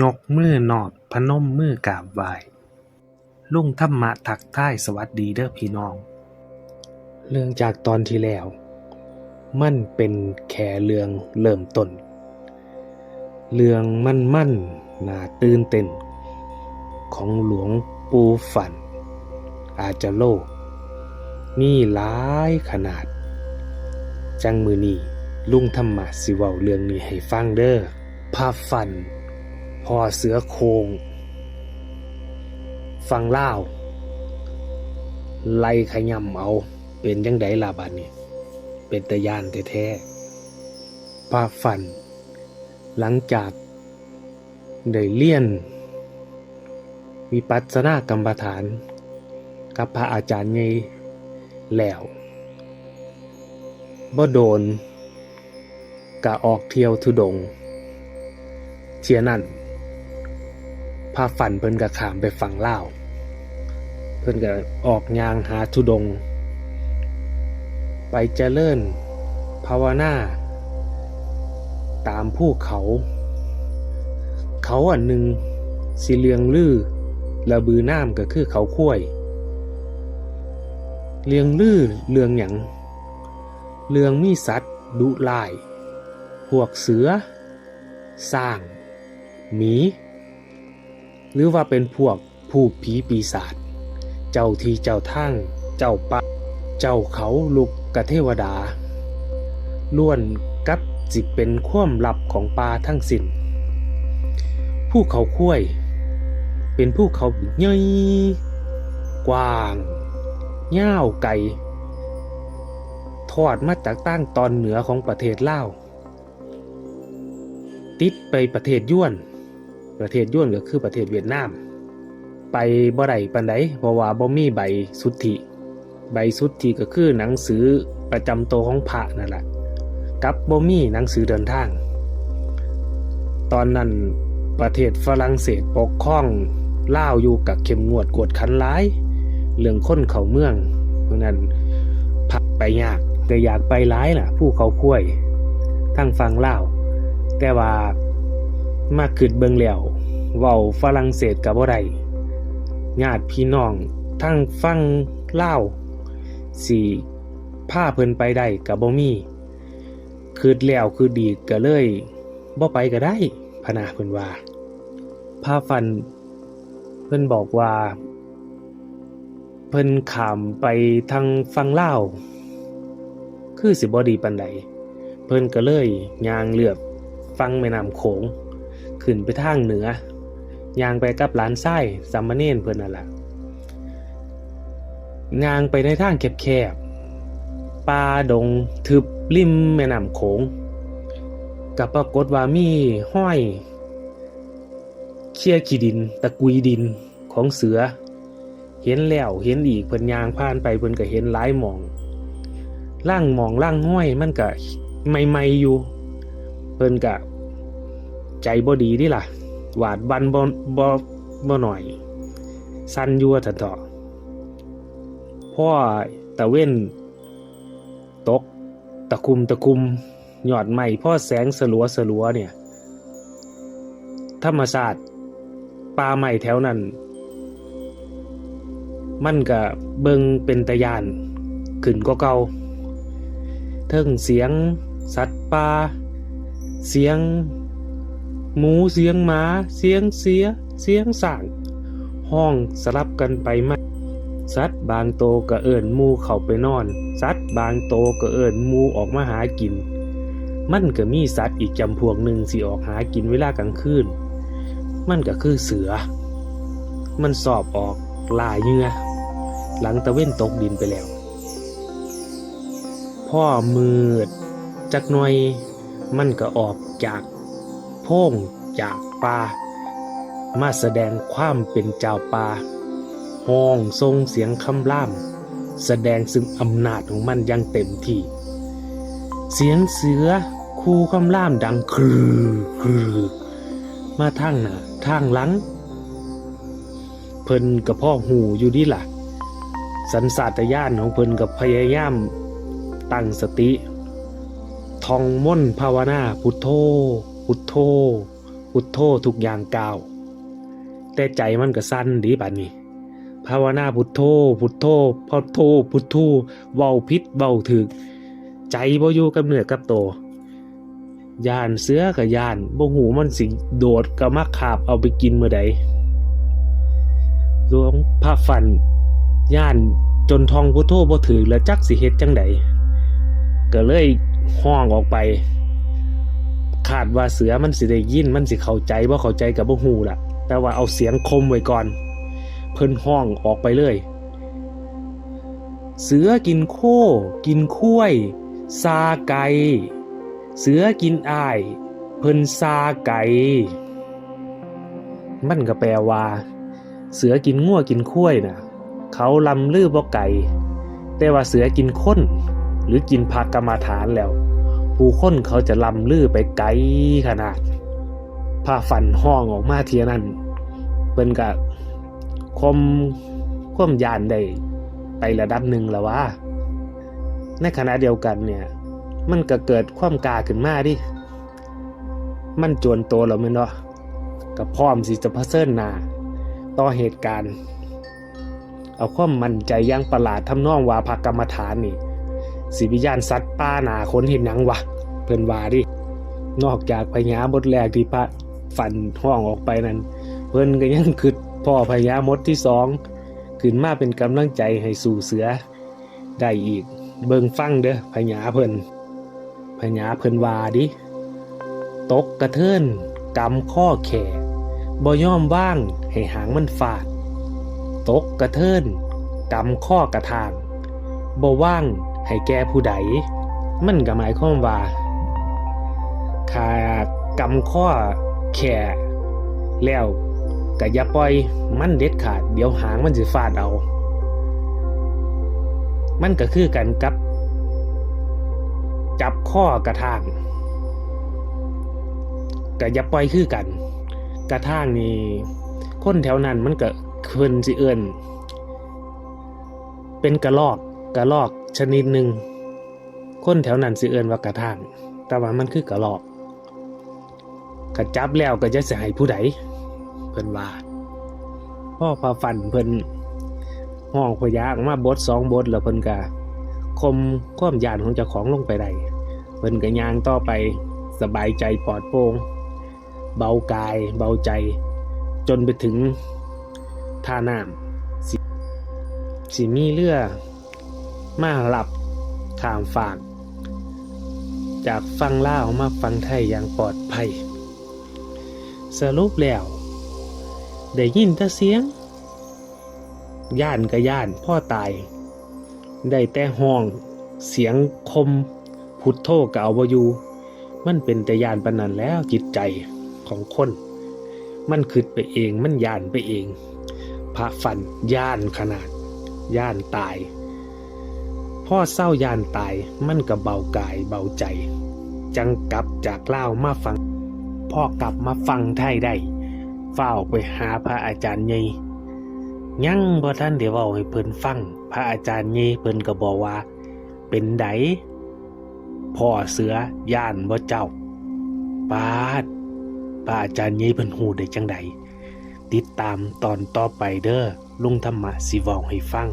ยกมือนอบ พนมมือกราบไหว้ ลุงธรรมะทักทายสวัสดีเด้อพี่น้อง เรื่องจากตอนที่แล้ว มันเป็นแค่เรื่องเริ่มต้น เรื่องมั่นมั่นน่าตื่นเต้น ของหลวงปู่ฝัน อาจจะโลก มีหลายขนาด จังมือนี้ลุงธรรมะสิเว้าเรื่องนี้ให้ฟังเด้อภาพฝัน พ่อเสือโคงฟังเล่าไล่ขยำเอา เป็นจังไดล่ะบัดนี้ เป็นตะยานแท้ๆภาพฝัน หลังจากได้เลี่ยน วิปัสสนากรรมฐาน กับพระอาจารย์ไงแล้วบ่โดนกะออกเที่ยวทุดงเทียนั่น พาฝันเพิ่นกะขามไปฝั่งลาว เพิ่นก็ออกยางหาทุดง ไปเจริญ ภาวนา ตามภูเขา เขาอันหนึ่งสีเหลืองลือระบือน้ำก็คือเขาค้วยเลียงลือเรืองหยังเรืองมีสัตว์ ดุลาย พวกเสือ สร้าง หมี หรือว่าเป็นพวกผู้ผีปีศาจ เจ้าที่เจ้าทั้งเจ้าปะเจ้าเขาลุกกะเทวดา ล้วนกับจิเป็นความลับของปลาทั้งสิ้นภูเขาคุ้ยเป็นภูเขาใหญ่กว้างยาวไกลทอดมาจากตั้งตอนเหนือของประเทศลาว ติดไปประเทศยวน ประเทศยวนก็คือประเทศเวียดนาม ไปบ่ได้ปานใดเพราะว่าบ่มีใบสุทธิ ใบสุทธิก็คือหนังสือประจำตัวของพระนั่นแหละกับบ่มีหนังสือเดินทาง ตอนนั้นประเทศฝรั่งเศสปกครองล่าวอยู่กับเข้มงวดกวดขันหลาย เรื่องค้นเขาเมืองเพราะนั้นพักไปยากแต่อยากไปหลายล่ะ ผู้เขาคุ้วยทั้งฟังล่าวแต่ว่า มาขึ้นเบิงแล้วเว้าฝรั่งเศสกับบ่ได้ญาติพี่น้องทั้งฟังลาวสิพาเพิ่นไปได้กับบ่มีคืดแล้วคือดีก็เลยบ่ไปก็ได้พนาเพิ่นว่าพาฟัน เพิ่นบอกว่า เพิ่นขามไปทางฟังลาวคือสิบ่ดีปานใดเพิ่นก็เลยย่างเลือบฟังแม่น้ำโขง ขึ้นไปทางเหนือยางไปกับหลานไส้สามเณรเพิ่นนั่นล่ะยางไปในทางแคบๆป่าดงทึบริมแม่น้ำโขงก็ปรากฏว่ามีห้อยเชี่ยขี้ดิน ตะกุยดินของเสือ เห็นแล้วเห็นอีกเพิ่นยางผ่านไปเพิ่นก็เห็นหลายหมองล่างหมองล่างห้อยมันก็ใหม่ๆอยู่ เพิ่นก็ ใจบ่ดีดิล่ะ หวาดบันบ่บ่บ่หน่อย สั้นยู่ว่าซั่นเถาะพ่อตะเว้น ตก ตะคุมตะคุมหยอดไม้พ่อแสงสลัวสลัวเนี่ย ธรรมศาสตร์ป่าไม้แถวนั้น มันก็เบิงเป็นตะยาน ขึ้นก็เก่าเทิงเสียง สัตว์ป่าเสียง หมูเสียงหมา เสียงเสีย เสียงสั่งห้องสลับกันไปมาสัตว์บางโตก็เอิญมูเข้าไปนอน สัตว์บางโตก็เอิญมูออกมาหากิน มันก็มีสัตว์อีกจำพวกหนึ่งสิออกหากินเวลากลางคืน มันก็คือเสือ มันสอบออกล่าเงือ หลังตะเว้นตกดินไปแล้ว พ่อมืด จักหน่อย มันก็ออกจาก โพงจากป่ามาแสดงความเป็นเจ้าป่าห้องทรงเสียงคำร่ามแสดงซึ่งอำนาจของมันยังเต็มที่ เสียงเสือคูคำร่ามดังคือคือมาทางหน้าทางหลัง เพิ่นกับพ่อหูอยู่ดีล่ะ สันสาตญาณของเพิ่นกับพยายามตั้งสติ ทองม่นภาวนาพุทโธ พุทโธพุพุทโธทุกอย่างก้าวแต่ใจมันก็สั้นดีบัดนี้ภาวนาพุทโธพุทโธพุทโธพุทโธเว้าพิษเว้าถึก ใจบ่อยู่กับเนื้อกับตัวย่านเสือกับย่านบ่หูมันสิโดดก็มาขาบเอาไปกินเมื่อใดหลวงพระฟันย่านจนทองพุทโธบ่ถือแล้วจักสิเฮ็ดจังใดก็เลยห้องออกไป คาดว่าเสือมันสิได้ยินมันสิเข้าใจบ่เข้าใจกับบ่ฮู้ล่ะ แต่ว่าเอาเสียงคมไว้ก่อน เพิ่นห้องออกไปเลย เสือกินโค กินคุ้ยซาไก่เสือกินอ้าย เพิ่นซาไก่มันก็แปลว่า เสือกินงัวกินคุ้ยน่ะ เขาลำลือบ่ไก่แต่ว่าเสือกินคนหรือกินผักกรรมาฐานแล้ว ผู้คนเขาจะลำลือไปไกลขนาดผ้าฝันห้องออกมาเทียนั้นเพิ่นก็คมคว่มยานได้ไประดับหนึ่งแล้วว่า ในขณะเดียวกันเนี่ย มันก็เกิดความกาขึ้นมาดิ มันจวนตแล้วแม่นเนาะก็พร้อมสิจะเผชิญหน้าต่อเหตุการณ์ เอาความมั่นใจยังประหลาดทำนองว่าพักกรรมฐานนี่ สิวิญญาณสัตว์ป้าหนาคนเห็นหยังวะเพิ่นว่าดินอกจากพญามดแรกที่พระฝันห้องออกไปนั้น เพิ่นก็ยังคิดพ่อพญามดที่สองขึ้นมาเป็นกำลังใจให้สู่เสือ ได้อีก เบิ่งฟังเด้อพญาเพิ่นพญาเพิ่นว่าดิ ตกกระเทินกำข้อแข่บ่ยอมว่างให้หางมันฟาด ตกกระเทินกำข้อกระทางบ่ว่าง ให้แก่ผู้ใด มันก็หมายความว่าขากำข้อแข่แล้วก็อย่าปล่อยมันเด็ดขาด เดี๋ยวหางมันสิฟาดเอา มันก็คือกันกับ จับข้อกระทางก็อย่าปล่อยคือกัน กระทางนี่คนแถวนั้นมันก็เพิ่นสิเอิ้นเป็นกระลอกกระลอก ชนิดหนึ่งคนแถวนั้นสิเอินว่ากระทาง แต่ว่ามันคือกระหลอกกระจับแล้วก็จะสิให้ผู้ใดเพิ่นว่าพ่อพาฟันเพิ่นห้องพยาออกมาบทสองบทแล้วเพิ่นก็คมความยานของเจ้าของลงไปได้เพิ่นก็ยางต่อไปสบายใจปลอดโปร่งเบากายเบาใจ จนไปถึงท่าน้ำสิสิมีเรือ มาหลับข้ามฝาก จากฟังล่าวมาฟังไทยอย่างปลอดภัย สรุปแล้ว ได้ยินแต่เสียง ย่านก็ย่านพ่อตาย ได้แต่ห้องเสียงคมพุทโธกเอาวยูมันเป็นแต่ย่านปนันแล้วจิตใจของคน มันคิดไปเองมันย่านไปเอง พระฝันย่านขนาดย่านตาย พ่อเศร้ายานตายมันก็เบากายเบาใจ จังกลับจากเล่ามาฟัง พ่อกลับมาฟังไทยได้เฝ้าไปหาพระอาจารย์ใหญ่ยังบ่ท่านเดี๋ยวเว้าให้เพิ่นฟัง พระอาจารย์ใหญ่เพิ่นก็บอกว่า เป็นไดพ่อเสือย่านบ่เจ้าปาดพระอาจารย์ใหญ่เพิ่นฮู้ได้จังใดติดตามตอนต่อไปเด้อลุงธรรมะสิเว้าให้ฟัง